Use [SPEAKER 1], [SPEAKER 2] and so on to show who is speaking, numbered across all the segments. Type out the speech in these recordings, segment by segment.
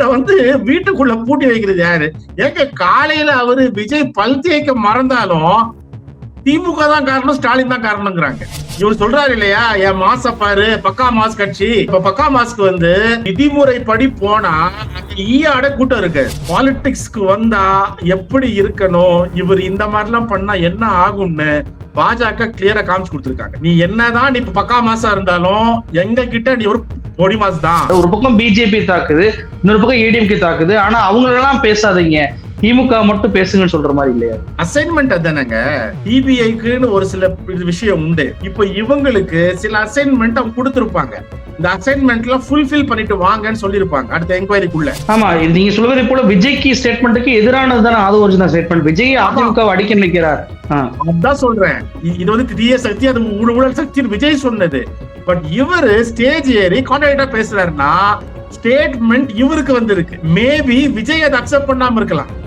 [SPEAKER 1] அவரை வந்து வீட்டுக்குள்ள பூட்டி வைக்கிறது யாரு? ஏங்க காலையில அவரு விஜய் பல் தேய்க்க மறந்தாலும் திமுக தான் காரணம் ஸ்டாலின் தான் காரணம்ங்கிறாங்க. இவர் சொல்றாரு இல்லையா என் மாச பாரு பக்கா மாஸ் கட்சி. இப்ப பக்கா மாஸ்க்கு வந்து விதிமுறைப்படி போனா ஈயாட கூட்டம் இருக்கு. பாலிடிக்ஸ்க்கு வந்தா எப்படி இருக்கணும்? இவர் இந்த மாதிரிலாம் பண்ணா என்ன ஆகும்னு பாஜக கிளியரா காமிச்சு கொடுத்துருக்காங்க. நீ என்னதான் நீ இப்ப பக்கா மாசா இருந்தாலும் எங்க கிட்ட நீ ஒரு பொடி மாசு தான்.
[SPEAKER 2] ஒரு பக்கம் பிஜேபி தாக்குது இன்னொரு பக்கம் ஏடிஎம்கே தாக்குது. ஆனா அவங்களெல்லாம் பேசாதீங்க. திமுக மட்டும் பேசுங்கன்னு சொல்ற மாதிரி இல்லையா?
[SPEAKER 1] அசைன்மெண்ட் அதானங்க. டிபிஐக்குன்னு ஒரு சில விஷயம் உண்டு. இப்போ இவங்களுக்கு சில அசைன்மெண்ட் அவங்க கொடுத்திருப்பாங்க. இந்த அசைன்மெண்ட்ல ஃபுல்ஃபில் பண்ணிட்டு வாங்கன்னு சொல்லியிருப்பாங்க. அடுத்த என்கொயரிக்குள்ள
[SPEAKER 2] ஆமா நீங்க சொல்வதை போல விஜய்க்கு ஸ்டேட்மெண்ட்டுக்கு எதிரானது தானே அது ஒரிஜினல் ஸ்டேட்மெண்ட் விஜய் அதிமுக அடிக்க நிற்கிறார்.
[SPEAKER 1] அதான் சொல்றேன். இது வந்து தீய சக்தி அது ஊழ- ஊழல் சக்தி விஜய் சொன்னது. பட் இவரு ஸ்டேஜ் ஏறி கான்ட்ராக்டா பேசுறாருன்னா ஸ்டேட்மெண்ட் இவருக்கு வந்திருக்கு. மேபி விஜய் அதை அக்செப்ட் பண்ணாம இருக்கலாம்.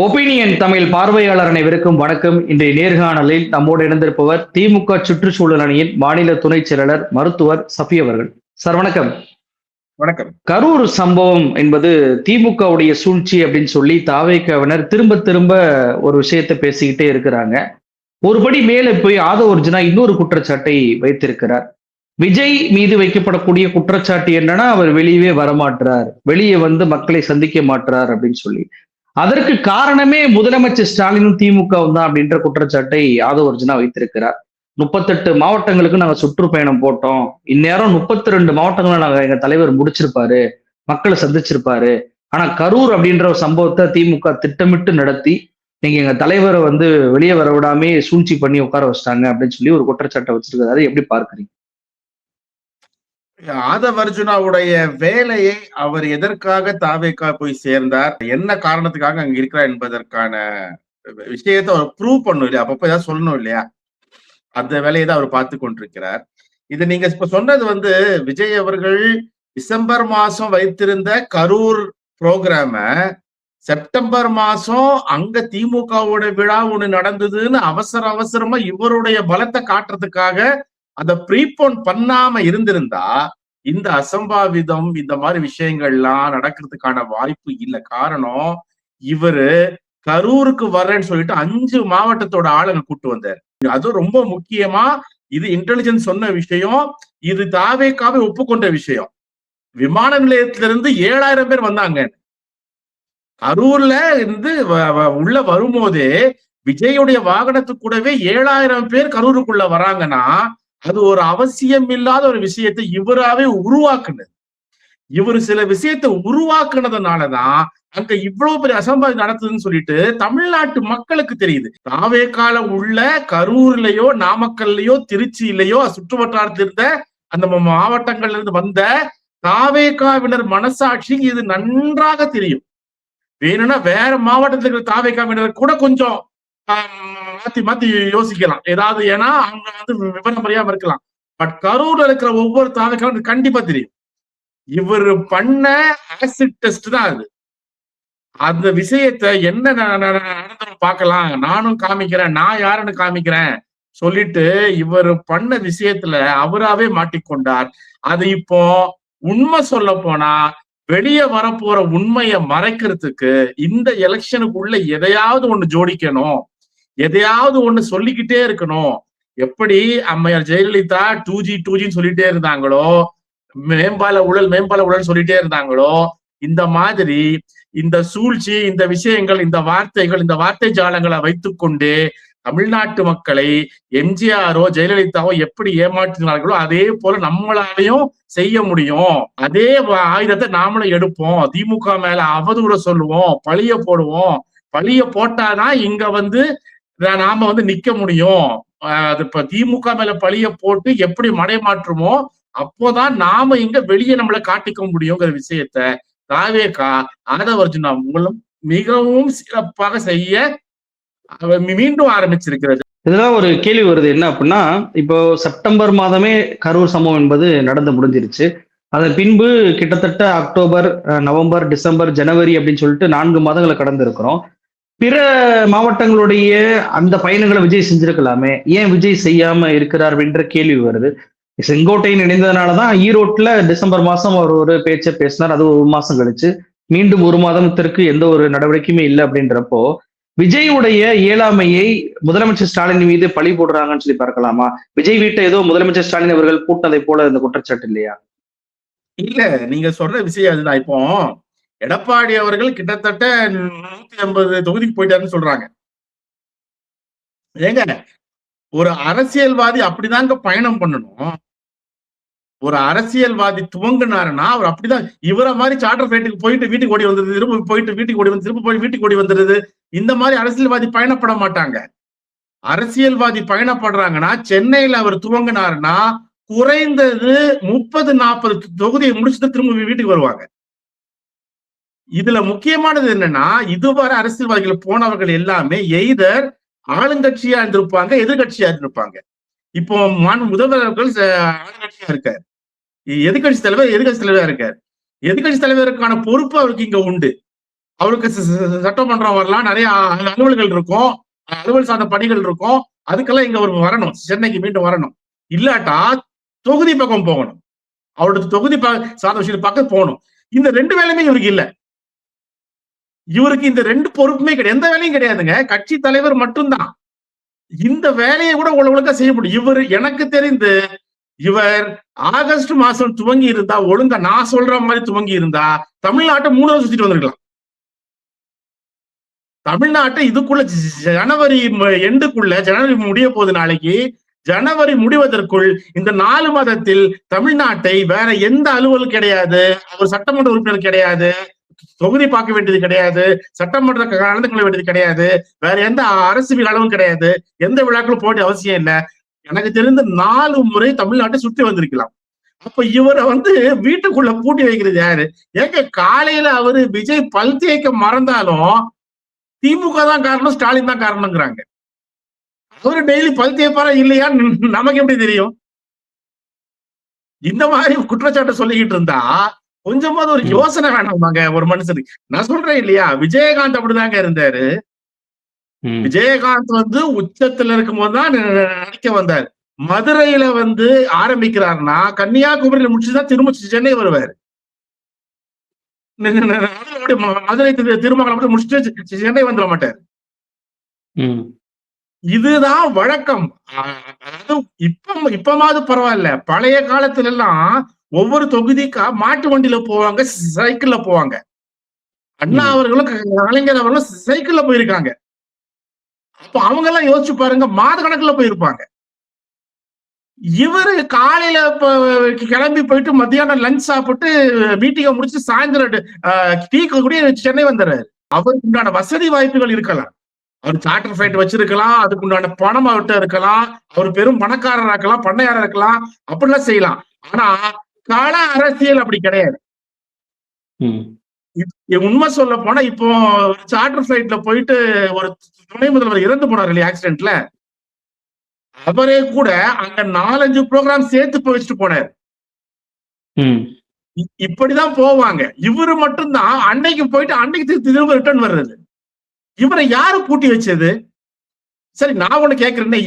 [SPEAKER 2] ஒப்பீனியன் தமிழ் பார்வையாளர் அனைவருக்கும் வணக்கம். இன்றைய நேர்காணலில் நம்மோடு இணைந்திருப்பவர் திமுக சுற்றுச்சூழல் அணியின் மாநில துணைச் செயலாளர் மருத்துவர் சஃபி அவர்கள். சார் வணக்கம்.
[SPEAKER 1] வணக்கம்.
[SPEAKER 2] கரூர் சம்பவம் என்பது திமுகவுடைய சூழ்ச்சி அப்படின்னு சொல்லி தாவேக்கவினர் திரும்ப திரும்ப ஒரு விஷயத்தை பேசிக்கிட்டே இருக்கிறாங்க. ஒருபடி மேலே போய் ஆதவ ஒரிஜினா இன்னொரு குற்றச்சாட்டை வைத்திருக்கிறார். விஜய் மீது வைக்கப்படக்கூடிய குற்றச்சாட்டு என்னன்னா அவர் வெளியவே வரமாட்டார் வெளியே வந்து மக்களை சந்திக்க மாட்டார் அப்படின்னு சொல்லி. அதற்கு காரணமே முதலமைச்சர் ஸ்டாலினும் திமுகவும் தான் அப்படின்ற குற்றச்சாட்டை யாதவ் அர்ஜுனா வைத்திருக்கிறார். முப்பத்தெட்டு மாவட்டங்களுக்கு நாங்க சுற்றுப்பயணம் போட்டோம். இந்நேரம் முப்பத்தி ரெண்டு மாவட்டங்களை நாங்க எங்க தலைவர் முடிச்சிருப்பாரு. மக்களை சந்திச்சிருப்பாரு. ஆனா கரூர் அப்படின்ற ஒரு சம்பவத்தை திமுக திட்டமிட்டு நடத்தி நீங்க எங்க தலைவரை வந்து வெளியே வர விடாமே சூழ்ச்சி பண்ணி உட்கார வச்சிட்டாங்க அப்படின்னு சொல்லி ஒரு குற்றச்சாட்டை வச்சிருக்காரு. அதை எப்படி பார்க்குறீங்க?
[SPEAKER 1] ஆதவர்ஜுனாவுடைய வேலையை அவர் எதற்காக தாவேக்கா போய் சேர்ந்தார்? என்ன காரணத்துக்காக அங்க இருக்கிறார் என்பதற்கான விஷயத்தை அவர் ப்ரூவ் பண்ணும் இல்லையா? அப்பப்ப ஏதாவது சொல்லணும் இல்லையா? அந்த வேலையை தான் அவர் பார்த்து கொண்டிருக்கிறார். இது நீங்க இப்ப சொன்னது வந்து விஜய் அவர்கள் டிசம்பர் மாசம் வைத்திருந்த கரூர் புரோகிராம செப்டம்பர் மாசம் அங்க திமுகவோட விழா ஒண்ணு நடந்ததுன்னு அவசர அவசரமா இவருடைய பலத்தை காட்டுறதுக்காக அதை ப்ரீபோன் பண்ணாம இருந்திருந்தா இந்த அசம்பாவிதம் இந்த மாதிரி விஷயங்கள்லாம் நடக்கிறதுக்கான வாய்ப்பு இல்லை. காரணம் இவரு கரூருக்கு வர்றேன்னு சொல்லிட்டு அஞ்சு மாவட்டத்தோட ஆளுங்க கூட்டு வந்தார். அதுவும் ரொம்ப முக்கியமா இது இன்டெலிஜென்ஸ் சொன்ன விஷயம் இது தாவேக்காவே ஒப்புக்கொண்ட விஷயம். விமான நிலையத்திலிருந்து ஏழாயிரம் பேர் வந்தாங்க. கரூர்ல இருந்து வ- உள்ள வரும்போதே விஜயுடைய வாகனத்துக்கு கூடவே ஏழாயிரம் பேர் கரூருக்குள்ள வராங்கன்னா அது ஒரு அவசியம் இல்லாத ஒரு விஷயத்தை இவராவே உருவாக்குனது. இவர் சில விஷயத்தை உருவாக்குனதுனாலதான் அங்க இவ்வளவு பெரிய அசம்பாவிதம் நடக்குதுன்னு சொல்லிட்டு தமிழ்நாட்டு மக்களுக்கு தெரியுது. தாவே காலம் உள்ள கரூர்லயோ நாமக்கல்லையோ திருச்சியிலயோ சுற்று வட்டாரத்தில் இருந்த அந்த மாவட்டங்கள்ல இருந்து வந்த தாவேக்காவினர் மனசாட்சிக்கு இது நன்றாக தெரியும். வேணும்னா வேற மாவட்டத்தில் இருக்கிற தாவேகாவினர் கூட கொஞ்சம் மாத்தி மாத்தி யோசிக்கலாம். ஏதாவது ஏன்னா அவங்க வந்து விவரம் அறியாம இருக்கலாம். பட் கரூர்ல இருக்கிற ஒவ்வொரு தாவேகாவும் கண்டிப்பா தெரியும். இவர் பண்ண ஆசிட் டெஸ்ட் தான் அது. அந்த விஷயத்த என்ன ந- பார்க்கலாம். நானும் காமிக்கிறேன். நான் யாருன்னு காமிக்கிறேன். சொல்லிட்டு இவர் பண்ண விஷயத்துல அவராவே மாட்டிக்கொண்டார். அது இப்போ உண்மை சொல்ல போனா வெளியே வரப்போற உண்மையை மறைக்கிறதுக்கு இந்த எலெக்ஷனுக்குள்ள எதையாவது ஒண்ணு ஜோடிக்கணும். எதையாவது ஒண்ணு சொல்லிக்கிட்டே இருக்கணும். எப்படி அம்மையார் ஜெயலலிதா டூ ஜி டூ ஜின்னு சொல்லிட்டே இருந்தாங்களோ மேம்பால ஊழல் மேம்பால ஊழல் சொல்லிட்டே இருந்தாங்களோ இந்த மாதிரி இந்த சூழ்ச்சி இந்த விஷயங்கள் இந்த வார்த்தைகள் இந்த வார்த்தை ஜாலங்களை வைத்துக்கொண்டு தமிழ்நாட்டு மக்களை எம்ஜிஆரோ ஜெயலலிதாவோ எப்படி ஏமாற்றினார்களோ அதே போல நம்மளாலையும் செய்ய முடியும். அதே ஆயுதத்தை நாமளும் எடுப்போம். திமுக மேல அவதூற சொல்லுவோம். பழிய போடுவோம். பழிய போட்டாதான் இங்க வந்து நாம வந்து நிக்க முடியும். அது இப்ப திமுக மேல பழிய போட்டு எப்படி மடை மாற்றுமோ அப்போதான் நாம இங்க வெளியே நம்மளை காட்டிக்க முடியுங்கிற விஷயத்த தாவேகா ஆதவர்ஜுனா மூலம் மிகவும் சிறப்பாக செய்ய மீண்டும் ஆரம்பிச்சிருக்கிறது.
[SPEAKER 2] இதெல்லாம் ஒரு கேள்வி வருது. என்ன அப்படின்னா இப்போ செப்டம்பர் மாதமே கரூர் சம்பவம் என்பது நடந்து முடிஞ்சிருச்சு. அதன் பின்பு கிட்டத்தட்ட அக்டோபர் நவம்பர் டிசம்பர் ஜனவரி அப்படின்னு சொல்லிட்டு நான்கு மாதங்களை கடந்து இருக்கிறோம் பிற மாவட்டங்களுடைய அந்த பயணங்களை விஜய் செஞ்சிருக்கலாமே. ஏன் விஜய் செய்யாம இருக்கிறார் அப்படின்ற கேள்வி வருது. செங்கோட்டையின் இணைந்ததுனால தான் ஈரோட்ல டிசம்பர் மாசம் அவர் ஒரு பேச்சை பேசினார். அது ஒரு மாசம் கழிச்சு. மீண்டும் ஒரு மாதத்திற்கு எந்த ஒரு நடவடிக்கையுமே இல்லை அப்படின்றப்போ விஜயுடைய இயலாமையை முதலமைச்சர் ஸ்டாலின் மீது பழி போடுறாங்கன்னு சொல்லி பார்க்கலாமா? விஜய் வீட்டை ஏதோ முதலமைச்சர் ஸ்டாலின் அவர்கள் கூட்டதை போல இந்த குற்றச்சாட்டு இல்லையா?
[SPEAKER 1] இல்ல நீங்க சொல்ற விஷயம் அதுதான். இப்போ எடப்பாடி அவர்கள் கிட்டத்தட்ட நூத்தி ஐம்பது தொகுதிக்கு போயிட்டாருன்னு சொல்றாங்க. ஏங்க ஒரு அரசியல்வாதி அப்படிதாங்க பயணம் பண்ணணும். ஒரு அரசியல்வாதி துவங்கினாருன்னா அவர் அப்படிதான் இவரை மாதிரி சார்ட்டர் ஃபிளைட்டுக்கு போயிட்டு வீட்டுக்கு ஓடி வந்துருது திரும்ப போயிட்டு வீட்டுக்கு ஓடி வந்து திரும்ப போய் வீட்டுக்கு ஓடி வந்துருது இந்த மாதிரி அரசியல்வாதி பயணப்பட மாட்டாங்க. அரசியல்வாதி பயணப்படுறாங்கன்னா சென்னையில அவர் துவங்கினாருன்னா குறைந்தது முப்பது நாற்பது தொகுதியை முடிச்சுட்டு திரும்ப வீட்டுக்கு வருவாங்க. இதுல முக்கியமானது என்னன்னா இதுவரை அரசியல்வாதிகள் போனவர்கள் எல்லாமே எய்தர் ஆளுங்கட்சியா இருந்திருப்பாங்க எதிர்கட்சியா இருந்திருப்பாங்க. இப்போ முதல்வர் அவர்கள் ஆளுங்கட்சியா இருக்கார். எதிர்கட்சி தலைவர் எதிர்கட்சி தலைவரா இருக்கார். எதிர்கட்சி தலைவருக்கான பொறுப்பு அவருக்கு இங்க உண்டு. அவருக்கு ச- ச- சட்டமன்றம் வரலாம் நிறைய அலுவல்கள் இருக்கும் அலுவல் சார்ந்த பணிகள் இருக்கும். அதுக்கெல்லாம் இங்க அவர் வரணும் சென்னைக்கு மீண்டும் வரணும். இல்லாட்டா தொகுதி பக்கம் போகணும். அவரோட தொகுதி சார்ந்த விஷயத்து பக்கம் போகணும். இந்த ரெண்டு வேலையுமே இவருக்கு இல்ல. இவருக்கு இந்த ரெண்டு பொறுப்புமே கிடையாது. எந்த வேலையும் கிடையாதுங்க. கட்சி தலைவர் மட்டும்தான். இந்த வேலையை கூட ஒழுங்கா செய்ய முடியும். இவர் எனக்கு தெரிந்து இவர் ஆகஸ்ட் மாசம் துவங்கி இருந்தா ஒழுங்கா நான் சொல்ற மாதிரி துவங்கி இருந்தா தமிழ்நாட்டை மூணு வருஷம் சுத்திட்டு வந்திருக்கலாம். தமிழ்நாட்டை இதுக்குள்ள ஜனவரி ம- எண்டுக்குள்ள ஜனவரி முடிய போது நாளைக்கு ஜனவரி முடிவதற்குள் இந்த நாலு மாதத்தில் தமிழ்நாட்டை வேற எந்த அலுவல் கிடையாது. அவர் சட்டமன்ற உறுப்பினர் கிடையாது. தொகுதி பார்க்க வேண்டியது கிடையாது. சட்டமன்ற கலந்து கொள்ள வேண்டியது கிடையாது. வேற எந்த அரசு விழாவும் கிடையாது. எந்த விழாக்களும் போட அவசியம் இல்ல. எனக்கு தெரிந்து நாலு முறை தமிழ்நாட்டை சுற்றி வந்திருக்கலாம். அப்ப இவரை வந்து வீட்டுக்குள்ள பூட்டி வைக்கிறது யாரு? ஏங்க காலையில அவரு விஜய் பல் தேய்க்க மறந்தாலும் திமுக தான் காரணம் ஸ்டாலின் தான் காரணம்ங்கிறாங்க. அவரு டெய்லி பல் தேய்ப்பாரா இல்லையா நமக்கு எப்படி தெரியும்? இந்த மாதிரி குற்றச்சாட்டை சொல்லிக்கிட்டு இருந்தா கொஞ்சமாவது ஒரு. யோசனை வேணாமாங்க ஒரு மனுஷனுக்கு. நான் சொல்றேன் இல்லையா? விஜயகாந்த் அப்படிதாங்க இருந்தாரு. விஜயகாந்த் வந்து உச்சத்துல இருக்கும்போது தான் நடிக்க வந்தார். மதுரையில வந்து ஆரம்பிக்கிறாருன்னா கன்னியாகுமரியில முடிச்சுதான் திரும்ப சென்னை வருவாரு. மதுரை திரு- திருமங்கலம் முடிச்சுட்டு சென்னை வந்துட மாட்டார். இதுதான் வழக்கம். அதாவது இப்ப இப்பமாவது பரவாயில்ல. பழைய காலத்துல எல்லாம் ஒவ்வொரு தொகுதிக்கா மாட்டு வண்டியில போவாங்க சைக்கிள்ல போவாங்க. அண்ணா. அவர்களும் கலைஞர் அவர்களும் சைக்கிள்ல போயிருக்காங்க. அப்ப அவங்க எல்லாம் யோசிச்சு பாருங்க மாத கணக்குல போயிருப்பாங்க. இவரு காலையில கிளம்பி போயிட்டு மத்தியானம் லஞ்ச் சாப்பிட்டு மீட்டிங்கை முடிச்சு சாயந்தரம் டீ கூட சென்னை வந்துடுறாரு. அவருக்கு உண்டான வசதி வாய்ப்புகள் இருக்கலாம். அவர் சார்ட்டர் ஃபிளைட் வச்சிருக்கலாம் அதுக்கு உண்டான பணம் அவர்கிட்ட இருக்கலாம். அவர் பெரும் பணக்காரரா இருக்கலாம் பண்ணையாரா இருக்கலாம் அப்படிலாம் செய்யலாம். ஆனா கள அரசியல் அப்படி கிடையாது. உண்மை சொல்ல போனா இப்போ சார்ட்டர் ஃபிளைட்ல போயிட்டு ஒரு துணை முதல்வர் இறந்து போனார் இல்லையா ஆக்சிடென்ட்ல அவரே கூட அங்க நாலஞ்சு ப்ரோக்ராம் சேர்த்து போய் வச்சுட்டு போனார். இப்படிதான் போவாங்க. இவரு மட்டும்தான் அன்னைக்கு போயிட்டு அன்னைக்கு திரும்ப ரிட்டர்ன் வர்றது. இவரை யாரு பூட்டி வச்சது? சரி நான் ஒண்ணு கேக்குறேன்.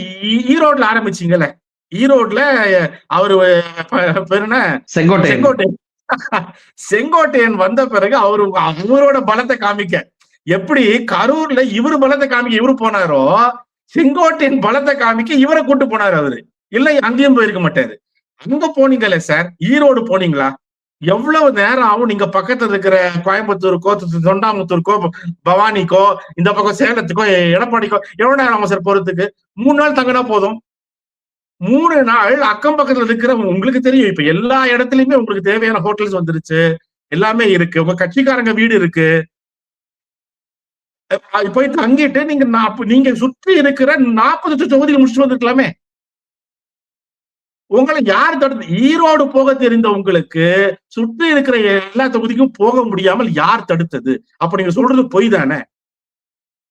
[SPEAKER 1] ஈரோட்ல ஆரம்பிச்சீங்கல்ல. ஈரோட்ல அவரு பேரு என்ன?
[SPEAKER 2] செங்கோட்டையன்.
[SPEAKER 1] வந்த பிறகு அவரு அவரோட பலத்தை காமிக்க. எப்படி? கரூர்ல இவரு பலத்தை காமிக்க இவரு போனாரோ செங்கோட்டையன் பலத்தை காமிக்க இவரை கூட்டு போனாரு அவரு. இல்ல அங்கேயும் போயிருக்க மாட்டாரு. அங்க போனீங்களே சார்? ஈரோடு போனீங்களா? எவ்வளவு நேரம் ஆகும் நீங்க பக்கத்துல இருக்கிற கோயம்புத்தூருக்கோ தொண்டாமுத்தூருக்கோ பவானிக்கோ இந்த பக்கம் சேலத்துக்கோ எடப்பாடிக்கோ எவ்வளவு நேரம் ஆகும் சார் போறதுக்கு? மூணு நாள் தங்கினா போதும். மூணு நாள் அக்கம் பக்கத்துல இருக்கிற உங்களுக்கு தெரியும் இப்ப எல்லா இடத்துலயுமே உங்களுக்கு தேவையான ஹோட்டல்ஸ் வந்துருச்சு. எல்லாமே இருக்கு. உங்க கட்சிக்காரங்க வீடு இருக்கு. போய் தங்கிட்டு நீங்க நீங்க சுற்றி இருக்கிற நாற்பது தொகுதி முடிச்சுட்டு வந்திருக்கலாமே. உங்களை யார் தடுத்து ஈரோடு போக தெரிந்த உங்களுக்கு சுற்றி இருக்கிற எல்லா தொகுதிக்கும் போக முடியாமல் யார் தடுத்தது? அப்ப நீங்க சொல்றது பொய் தானே?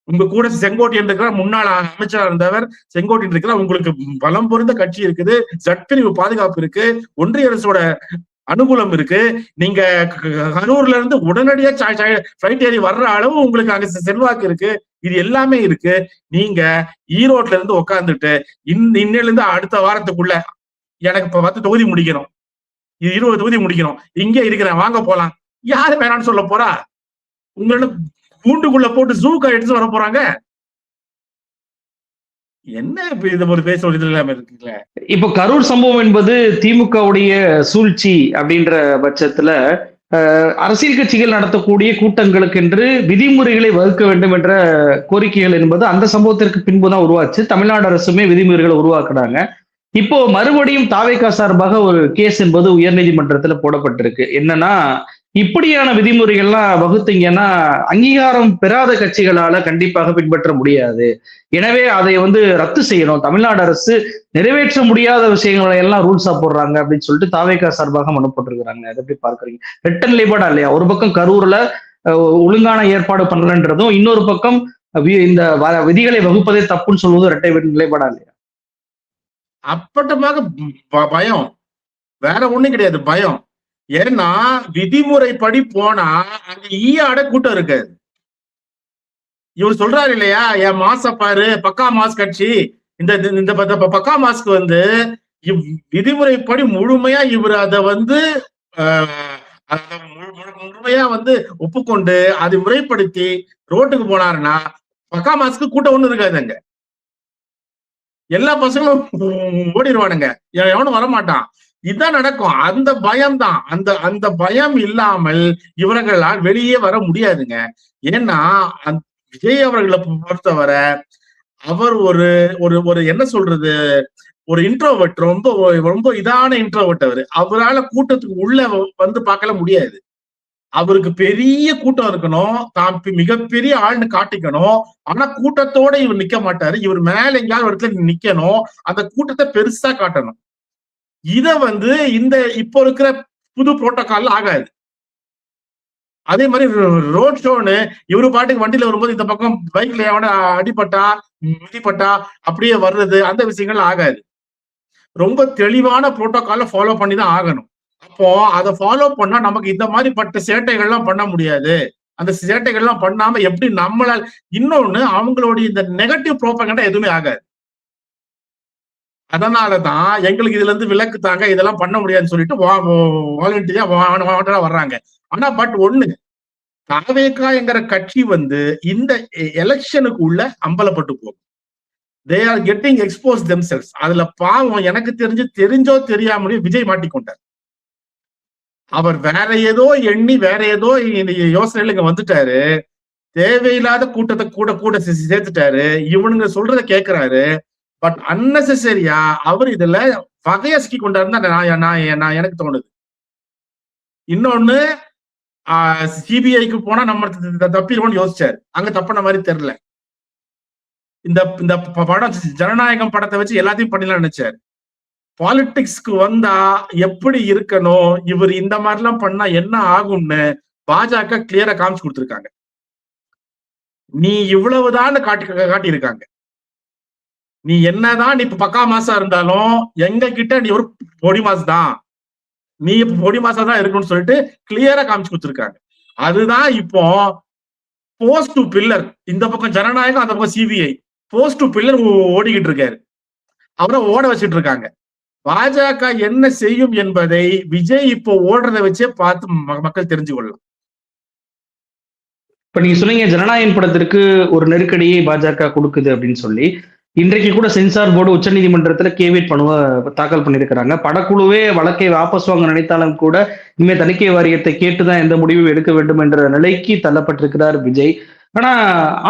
[SPEAKER 1] உங்க கூட செங்கோட்டையன் இருக்கிற முன்னாள் அமைச்சராக இருந்தவர் செங்கோட்டையன் இருக்கிற உங்களுக்கு பலம் பொருந்த கட்சி இருக்குது சட்பிரிவு பாதுகாப்பு இருக்கு ஒன்றிய அரசோட அனுகூலம் இருக்கு. நீங்க கரூர்ல இருந்து உடனடியா ஃபிளைட் ஏறி வர்ற அளவு உங்களுக்கு அங்க செல்வாக்கு இருக்கு. இது எல்லாமே இருக்கு. நீங்க ஈரோட்ல இருந்து உட்கார்ந்துட்டு இன் இன்னையில இருந்து அடுத்த வாரத்துக்குள்ள எனக்கு இப்ப பத்து தொகுதி முடிக்கணும். இது இருபது தொகுதி முடிக்கணும். இங்கே இருக்கிறேன் வாங்க போலாம். யாரு வேணாம்னு சொல்ல போறா? உங்களோட கூண்டுக்குள்ள போட்டு ஜூக்கா எடுத்து வர போறாங்க? என்ன இப்ப இது ஒரு பேச இல்லாம இருக்குங்களே
[SPEAKER 2] இப்போ கரூர் சம்பவம் என்பது திமுகவுடைய சூழ்ச்சி அப்படின்ற பட்சத்துல அரசியல் கட்சிகள் நடத்தக்கூடிய கூட்டங்களுக்கு என்று விதிமுறைகளை வகுக்க வேண்டும் என்ற கோரிக்கைகள் என்பது அந்த சம்பவத்திற்கு பின்புதான் உருவாச்சு. தமிழ்நாடு அரசுமே விதிமுறைகளை உருவாக்குனாங்க. இப்போ மறுபடியும் தாவேக்கா சார்பாக ஒரு கேஸ் என்பது உயர்நீதிமன்றத்துல போடப்பட்டிருக்கு. என்னன்னா இப்படியான விதிமுறைகள்லாம் வகுத்தீங்கன்னா அங்கீகாரம் பெறாத கட்சிகளால கண்டிப்பாக பின்பற்ற முடியாது. எனவே அதை வந்து ரத்து செய்யணும். தமிழ்நாடு அரசு நிறைவேற்ற முடியாத விஷயங்களை எல்லாம் ரூல்ஸா போடுறாங்க அப்படின்னு சொல்லிட்டு தாவேக்கா சார்பாக மனு போட்டிருக்கிறாங்க. அதை எப்படி பார்க்குறீங்க? ரிட்டன் லேபர்டா இல்லையா? ஒரு பக்கம் கரூர்ல ஒழுங்கான ஏற்பாடு பண்ணலன்றதும் இன்னொரு பக்கம் வி- இந்த வ- விதிகளை வகுப்பதே தப்புன்னு சொல்வதும் இரட்டை நிலைப்பாடா இல்லையா?
[SPEAKER 1] அப்பட்டமாக ப- பயம். வேற ஒண்ணும் கிடையாது. பயம். ஏன்னா விதிமுறைப்படி போனா அங்க ஈயாட கூட்டம் இருக்காது இவர் சொல்றாரு இல்லையா? என் மாச பாரு பக்கா மாஸ் கட்சி. இந்த இந்த- பக்கா மாஸ்க்கு வந்து இவ் விதிமுறைப்படி முழுமையா இவர் அதை வந்து ஆஹ், முழுமையா வந்து ஒப்புக்கொண்டு அதை முறைப்படுத்தி ரோட்டுக்கு போனாருன்னா பக்கா மாஸ்க்கு கூட்டம் ஒண்ணு இருக்காது அங்க. எல்லா பசங்களும் ஓடிடுவானுங்க எவனும் வரமாட்டான். இதுதான் நடக்கும். அந்த பயம் தான் அந்த அந்த பயம் இல்லாமல் இவர்களால் வெளியே வர முடியாதுங்க. ஏன்னா விஜய் அவர்களை பொறுத்தவரை அவர் ஒரு ஒரு ஒரு என்ன சொல்றது? ஒரு இன்ட்ரோவர்ட் ரொம்ப ரொம்ப இதான இன்ட்ரோவர்ட் அவரு. அவரால கூட்டத்துக்கு உள்ள வந்து பார்க்கல முடியாது. அவருக்கு பெரிய கூட்டம் இருக்கணும். தான் பி- மிகப்பெரிய ஆள்னு காட்டிக்கணும். ஆனா கூட்டத்தோட இவர் நிக்க மாட்டாரு. இவர் மேல எங்கேயாவது ஒரு இடத்துல நிக்கணும். அந்த கூட்டத்தை பெருசா காட்டணும். இத வந்து இந்த இப்போ இருக்கிற புது புரோட்டோகால்ல ஆகாது. அதே மாதிரி ரோட் ஷோன்னு இவரு பாட்டுக்கு வண்டியில வரும்போது இந்த பக்கம் பைக்ல எவன அடிபட்டா மிதிப்பட்டா அப்படியே வர்றது அந்த விஷயங்கள் ஆகாது. ரொம்ப தெளிவான புரோட்டோகால ஃபாலோ பண்ணி தான் ஆகணும். அப்போ அதை ஃபாலோ பண்ணா நமக்கு இந்த மாதிரி பட்ட சேட்டைகள்லாம் பண்ண முடியாது. அந்த சேட்டைகள்லாம் பண்ணாம எப்படி நம்மளால் இன்னொன்னு அவங்களுடைய இந்த நெகட்டிவ் ப்ரோபகண்டா எதுவுமே ஆகாது. அதனாலதான் எங்களுக்கு இதுல இருந்து விலக்கு தாங்க இதெல்லாம் பண்ண முடியாதுன்னு சொல்லிட்டு வாலண்டியா வாலண்டியரா வர்றாங்க. ஆனா பட் ஒண்ணு தாவேக்காங்கிற கட்சி வந்து இந்த எலெக்ஷனுக்கு உள்ள அம்பலப்பட்டு போகும் they are getting expose themselves அதுல பாவம் எனக்கு தெரிஞ்சு தெரிஞ்சோ தெரியாமலே விஜய் மாட்டிக்கொண்டார் அவர் வேற ஏதோ எண்ணி வேற ஏதோ யோசனையில இங்க வந்துட்டாரு. தேவையில்லாத கூட்டத்தை கூட கூட சேர்த்துட்டாரு. இவனுங்க சொல்றத கேக்குறாரு. பட் அன்னெசரியா அவர் இதுல வகைய சிக்கி கொண்டாருன்னு நான் நான் எனக்கு தோணுது. இன்னொன்னு சிபிஐக்கு போனா நம்ம தப்பிடுவோம்னு யோசிச்சாரு. அங்க தப்புன மாதிரி தெரியல. இந்த இந்த படம் ஜனநாயகம் படத்தை வச்சு எல்லாத்தையும் பண்ணிடலாம் நினைச்சாரு. பாலிடிக்ஸ்க்கு வந்தா எப்படி இருக்கணும்? இவர் இந்த மாதிரிலாம் பண்ணா என்ன ஆகும்னு பாஜக கிளியரா காமிச்சு கொடுத்துருக்காங்க. நீ இவ்வளவுதான் காட்டி காட்டியிருக்காங்க. நீ என்னதான் நீ இப்ப பக்கா மாசா இருந்தாலும் எங்க கிட்ட நீ ஒரு பொடி மாசு தான். நீ இப்ப பொடி மாசா தான் இருக்கணும்னு சொல்லிட்டு கிளியரா காமிச்சு கொடுத்துருக்காங்க. அதுதான் இப்போ போஸ்ட் டு பில்லர் இந்த பக்கம் ஜனநாயகம் அந்த பக்கம் சிபிஐ போஸ்ட் டு பில்லர் ஓடிக்கிட்டு இருக்காரு. அவரை ஓட வச்சிட்டு இருக்காங்க. பாஜக என்ன செய்யும் என்பதை விஜய் இப்போ ஓடுறதை வச்சே பார்த்து ம- மக்கள் தெரிஞ்சு கொள்ளலாம்.
[SPEAKER 2] இப்ப நீங்க சொன்னீங்க ஜனநாயகம் படத்திற்கு ஒரு நெருக்கடியை பாஜக கொடுக்குது அப்படின்னு சொல்லி. இன்றைக்கு கூட சென்சார் போர்டு உச்சநீதிமன்றத்தில் கேவிட் பண்ணுவ தாக்கல் பண்ணியிருக்கிறாங்க. படக்குழுவே வழக்கை வாபஸ் வாங்க நினைத்தாலும் கூட இனிமே தணிக்கை வாரியத்தை கேட்டுதான் எந்த முடிவும் எடுக்க வேண்டும் என்ற நிலைக்கு தள்ளப்பட்டிருக்கிறார் விஜய். ஆனா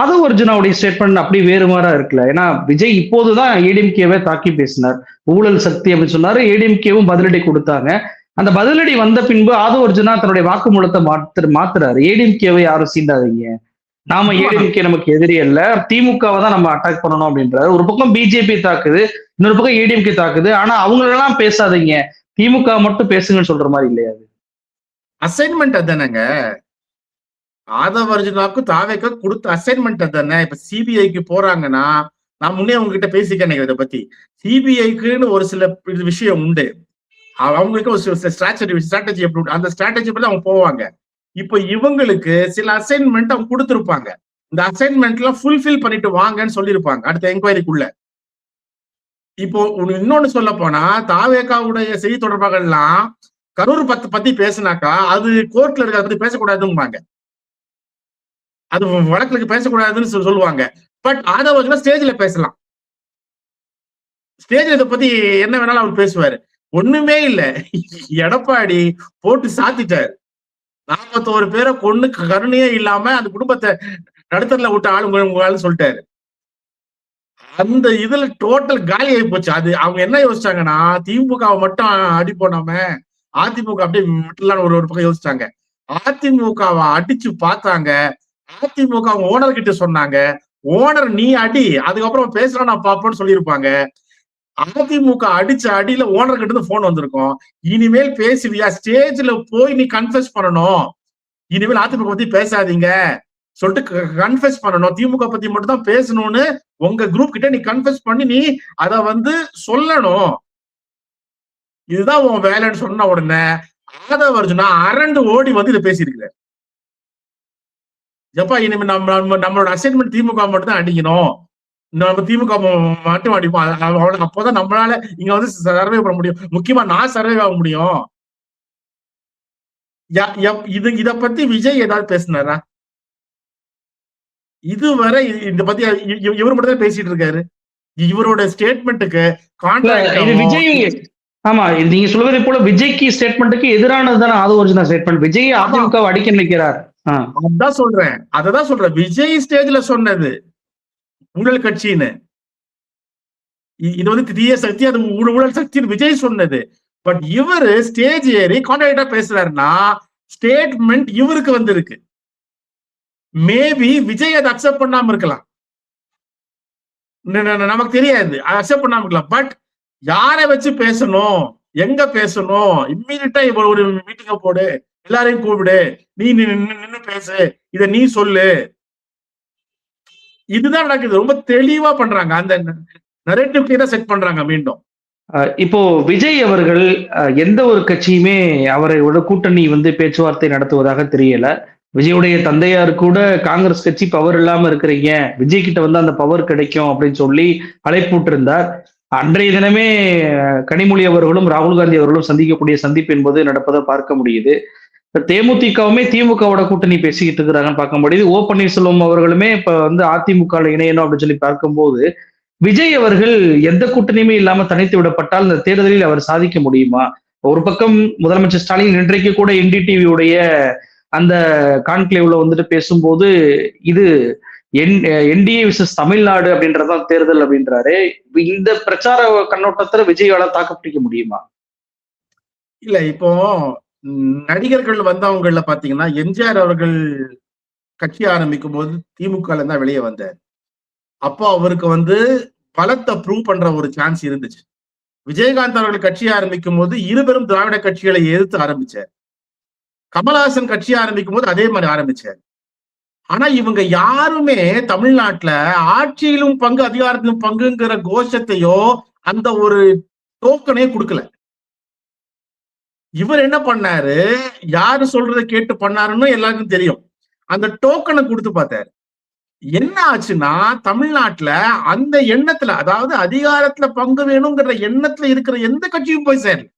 [SPEAKER 2] ஆதவ அர்ஜுனாவுடைய ஸ்டேட்மெண்ட் அப்படி வேறுமாறா இருக்குல்ல ஏன்னா விஜய் இப்போதுதான் ஏடிஎம்கேவை தாக்கி பேசினார். ஊழல் சக்தி அப்படின்னு சொன்னாரு. ஏடிஎம்கேவும் பதிலடி கொடுத்தாங்க. அந்த பதிலடி வந்த பின்பு ஆதவ அர்ஜுனா தன்னுடைய வாக்குமூலத்தை மாத்து மாத்துறாரு. ஏடிஎம்கேவை யாரும் சீண்டாதீங்க. நாம ஏடிஎம்கே நமக்கு எதிரி அல்ல. திமுகவை தான் நம்ம அட்டாக் பண்ணணும் அப்படின்றாரு. ஒரு பக்கம் பிஜேபி தாக்குது இன்னொரு பக்கம் ஏடிஎம்கே தாக்குது. ஆனா அவங்களெல்லாம் பேசாதீங்க. திமுக மட்டும் பேசுங்கன்னு சொல்ற மாதிரி இல்லையா அது?
[SPEAKER 1] அசைன்மெண்ட் அதானேங்க. ஆதவ அர்ஜுனாவுக்கும் தாவேக்கு கொடுத்த அசைன்மெண்ட் அதானே. இப்ப சிபிஐக்கு போறாங்கன்னா நான் முன்னே உங்ககிட்ட பேசிக்க இதை பத்தி. சிபிஐக்குன்னு ஒரு சில விஷயம் உண்டு. அவ- அவங்களுக்கு ஒரு சில ஸ்ட்ராட்டஜி ஸ்ட்ராட்டஜி எப்படி. அந்த ஸ்ட்ராட்டஜி படி அவங்க போவாங்க. இப்போ இவங்களுக்கு சில அசைன்மெண்ட் அவங்க கொடுத்துருப்பாங்க. இந்த அசைன்மெண்ட் எல்லாம் ஃபுல்ஃபில் பண்ணிட்டு வாங்கன்னு சொல்லியிருப்பாங்க அடுத்த என்கொயரிக்குள்ள இப்போ இன்னொன்னு சொல்ல போனா தாவேகாவுடைய செய்தி தொடர்பாகலாம் கரூர் பத்து பத்தி பேசினாக்கா அது கோர்ட்ல இருக்க பத்தி பேசக்கூடாதும்பாங்க. அது வழக்குக்கு பேசக்கூடாதுன்னு சொல்லுவாங்க. பட் ஆதவ ஸ்டேஜ்ல பேசலாம். ஸ்டேஜ்ல இதை பத்தி என்ன வேணாலும் அவர் பேசுவாரு. ஒண்ணுமே இல்ல. எடப்பாடி போட்டு சாத்திட்டாரு. நாற்பத்தோரு பேரை கொண்டு கருணையே இல்லாம அந்த குடும்பத்தை நடுத்தரில் விட்ட ஆளு உங்க- உங்க ஆளுன்னு சொல்லிட்டாரு. அந்த இதுல டோட்டல் காலி ஆகி போச்சு. அது அவங்க என்ன யோசிச்சாங்கன்னா திமுகவை மட்டும் அடி போடாம அதிமுக அப்படியே விட்டுலான்னு ஒரு ஒரு பக்கம் யோசிச்சாங்க. அதிமுகவை அடிச்சு பார்த்தாங்க. அதிமுக அவங்க ஓனர் கிட்ட சொன்னாங்க. ஓனர் நீ அடி. அதுக்கப்புறம் பேசுறேன் நான் பாப்போம்னு சொல்லியிருப்பாங்க. அதிமுக அடிச்ச அடியில ஓனர் கிட்ட இருந்து போன் வந்திருக்கும். இனிமேல் பேசுவியா? ஸ்டேஜ்ல போய் நீ கன்ஃபெஸ் பண்ணணும். இனிமேல் அதிமுக பத்தி பேசாதீங்க. சொல்லிட்டு கன்ஃபெஸ் பண்ணணும். திமுக பத்தி மட்டும் தான் பேசணும்னு உங்க குரூப் கிட்ட நீ கன்ஃபெஸ் பண்ணி நீ அத வந்து சொல்லணும். இதுதான் உன் வேலைன்னு சொன்ன உடனே ஆதவ அர்ஜுனா அரண்டு ஓடி வந்து இதை பேசியிருக்கிறார். எப்பா இனிமே நம்ம நம்ம நம்மளோட அசைன்மெண்ட் திமுக மட்டும் தான் அடிக்கணும். நம்ம திமுக மட்டும் அடிப்போம் அவ்வளவு அப்போதான் நம்மளால இங்க வந்து சர்வே பண்ண முடியும். முக்கியமா நான் சர்வே ஆக முடியும். இது இத பத்தி விஜய் ஏதாவது பேசினாரா? இதுவரை இந்த பத்தி இவர் மட்டும் தான் பேசிட்டு இருக்காரு. இவரோட ஸ்டேட்மெண்ட்டுக்கு
[SPEAKER 2] இது விஜய் ஆமா இது நீங்க சொல்வதை போல விஜய்க்கு ஸ்டேட்மெண்ட்டுக்கு எதிரானது தானே ஆதவ அர்ஜுனா ஸ்டேட்மெண்ட் விஜய் அதிமுக அடிக்க நிற்கிறார் ஆ.
[SPEAKER 1] அதான் சொல்றேன். அததான் சொல்றேன். விஜய் ஸ்டேஜ்ல சொன்னது. ஊழல் கட்சின்னு இது வந்து தீய சக்தி அது ஊழல் சக்தின்னு விஜய் சொன்னது. பட் இவரு ஸ்டேஜ் ஏறி கான்ட்ராக்டா பேசுறாருன்னா ஸ்டேட்மெண்ட் இவருக்கு வந்திருக்கு. மேபி விஜய் அதை அக்செப்ட் பண்ணாம இருக்கலாம். நமக்கு தெரியாது. அக்செப்ட் பண்ணாம இருக்கலாம். பட் யாரை வச்சு பேசணும்? எங்க பேசணும்? இம்மீடியட்டா இவ்வளவு ஒரு மீட்டிங்க போடு. எல்லாரையும் கூப்பிடு. நீ நின்னு நின்னு பேசு. இத நீ சொல்லு. இதுதான் நடக்குது. ரொம்ப தெளிவா பண்றாங்க. அந்த நரேட்டிவ் தான் செட் பண்றாங்க மீண்டும்.
[SPEAKER 2] இப்போ விஜய் அவர்கள் எந்த ஒரு கட்சியுமே அவரோட கூட்டணி வந்து பேச்சுவார்த்தை நடத்துவதாக தெரியல. விஜயுடைய தந்தையார் கூட காங்கிரஸ் கட்சி பவர் இல்லாம இருக்கிறீங்க. விஜய் கிட்ட வந்து அந்த பவர் கிடைக்கும் அப்படின்னு சொல்லி அழைப்பூட்டிருந்தார். அன்றைய தினமே கனிமொழி அவர்களும் ராகுல் காந்தி அவர்களும் சந்திக்கக்கூடிய சந்திப்பு என்பது நடப்பதை பார்க்க முடியுது. தேமுதிகவுமே திமுகவோட கூட்டணி பேசிக்கிட்டு இருக்கிறாங்கன்னு பார்க்க முடியுது ஓ பன்னீர்செல்வம் அவர்களுமே இப்ப வந்து அதிமுக இணையணும் அப்படின்னு சொல்லி பார்க்கும்போது விஜய் அவர்கள் எந்த கூட்டணியுமே இல்லாம தனித்து விடப்பட்டால் இந்த தேர்தலில் அவர் சாதிக்க முடியுமா? ஒரு பக்கம் முதலமைச்சர் ஸ்டாலின் இன்றைக்கு கூட என்டிடிவியுடைய அந்த கான்க்ளேவ்ல வந்துட்டு பேசும்போது இது என் என்டிஏ விசஸ் தமிழ்நாடு அப்படின்றதான் தேர்தல் அப்படின்றாரு. இந்த பிரச்சார கண்ணோட்டத்துல விஜயால தாக்கு பிடிக்க முடியுமா?
[SPEAKER 1] இல்ல இப்போ நடிகர்கள் வந்தவங்கள பாத்தீங்கன்னா எம்ஜிஆர் அவர்கள் கட்சி ஆரம்பிக்கும் போது திமுக தான் வெளியே வந்தார். அப்போ அவருக்கு வந்து பலத்தை ப்ரூவ் பண்ற ஒரு சான்ஸ் இருந்துச்சு. விஜயகாந்த் அவர்கள் கட்சி ஆரம்பிக்கும் போது இருபெரும் திராவிட கட்சிகளை எதிர்த்து ஆரம்பிச்சார். கமலஹாசன் கட்சி ஆரம்பிக்கும் போது அதே மாதிரி ஆரம்பிச்சார். ஆனா இவங்க யாருமே தமிழ்நாட்டுல ஆட்சியிலும் பங்கு அதிகாரத்திலும் பங்குங்கிற கோஷத்தையோ அந்த ஒரு டோக்கனே கொடுக்கல. இவர் என்ன பண்ணாரு? யாரு சொல்றதை கேட்டு பண்ணாருன்னு எல்லாருக்கும் தெரியும். அந்த டோக்கனை கொடுத்து பார்த்தாரு. என்ன ஆச்சுன்னா தமிழ்நாட்டுல அந்த எண்ணத்துல அதாவது அதிகாரத்துல பங்கு வேணுங்கிற எண்ணத்துல இருக்கிற எந்த கட்சியும் போய் சேரல.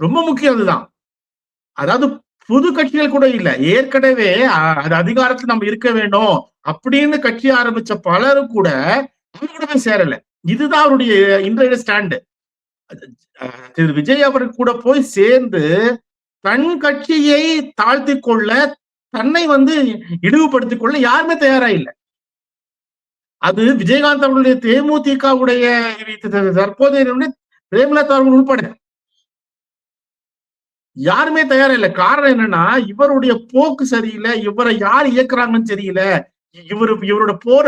[SPEAKER 1] ரொம்ப முக்கியம் அதுதான். அதாவது புது கட்சிகள் கூட இல்ல. ஏற்கனவே அது அதிகாரத்துல நம்ம இருக்க வேண்டும் அப்படின்னு கட்சி ஆரம்பிச்ச பலரும் கூட அவங்க கூட போய் சேரல. இதுதான் அவருடைய இன்றைய ஸ்டாண்டு திரு விஜய் அவர் கூட போய் சேர்ந்து தன் கட்சியை தாழ்த்தி கொள்ள தன்னை வந்து இழிவுபடுத்திக் கொள்ள யாருமே தயாரா இல்லை. அது விஜயகாந்த் அவர்களுடைய தேமுதிகவுடைய தற்போதைய பிரேமலதா அவர்கள் உட்பட யாருமே தயாரா இல்லை. காரணம் என்னன்னா இவருடைய போக்கு சரியில்லை இவரை யார் இயக்குறாங்கன்னு தெரியல. இவரு இவரோட போற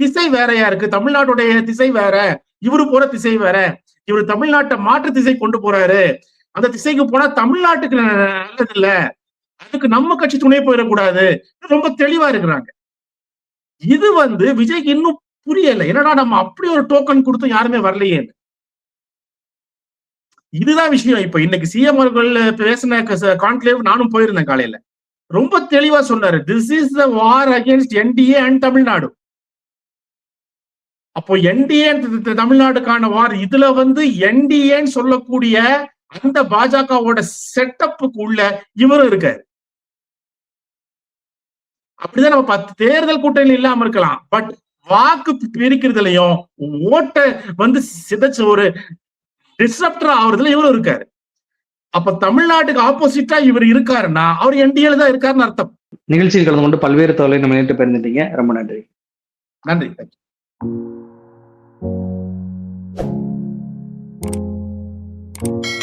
[SPEAKER 1] திசை வேறையா இருக்கு. தமிழ்நாட்டுடைய திசை வேற. இவரு போற திசை வேற. இவர் தமிழ்நாட்டை மாற்று திசை கொண்டு போறாரு. அந்த திசைக்கு போனா தமிழ்நாட்டுக்கு நல்லது இல்ல அதுக்கு நம்ம கட்சி துணை போயிடக்கூடாது. ரொம்ப தெளிவா இருக்கிறாங்க. இது வந்து விஜய்க்கு இன்னும் புரியல. என்னடா நம்ம அப்படி ஒரு டோக்கன் கொடுத்து யாருமே வரலையே இதுதான் விஷயம் இப்ப. இன்னைக்கு சிஎம் அவர்கள் பேசின கான்க்ளேவ் நானும் போயிருந்தேன் காலையில. ரொம்ப தெளிவா சொன்னாரு. This is the war against NDA and Tamil Nadu அப்போ என்டிஏ தமிழ்நாடுக்கான வார் இதுல வந்து என்டிஏன்னு சொல்லக்கூடிய அந்த பாஜகவோட செட்டப்புக்கு உள்ள இவரும் இருக்காரு. அப்படிதான் நம்ம பத்து தேர்தல் கூட்டணி இல்லாம இருக்கலாம். பட் வாக்கு பிரிக்கிறதுலயும் ஓட்டை வந்து சிதைச்சு ஒரு டிஸ்ரப்டர் ஆகுறதுல இவரும் இருக்காரு. அப்ப தமிழ்நாட்டுக்கு ஆப்போசிட்டா இவர் இருக்காருன்னா அவர் என்டிஏல தான் இருக்காருன்னு அர்த்தம்.
[SPEAKER 2] நிகழ்ச்சியில் கலந்து கொண்டு பல்வேறு தகவலை நம்ம நேற்று பெருந்துட்டீங்க ரொம்ப நன்றி.
[SPEAKER 1] நன்றி. you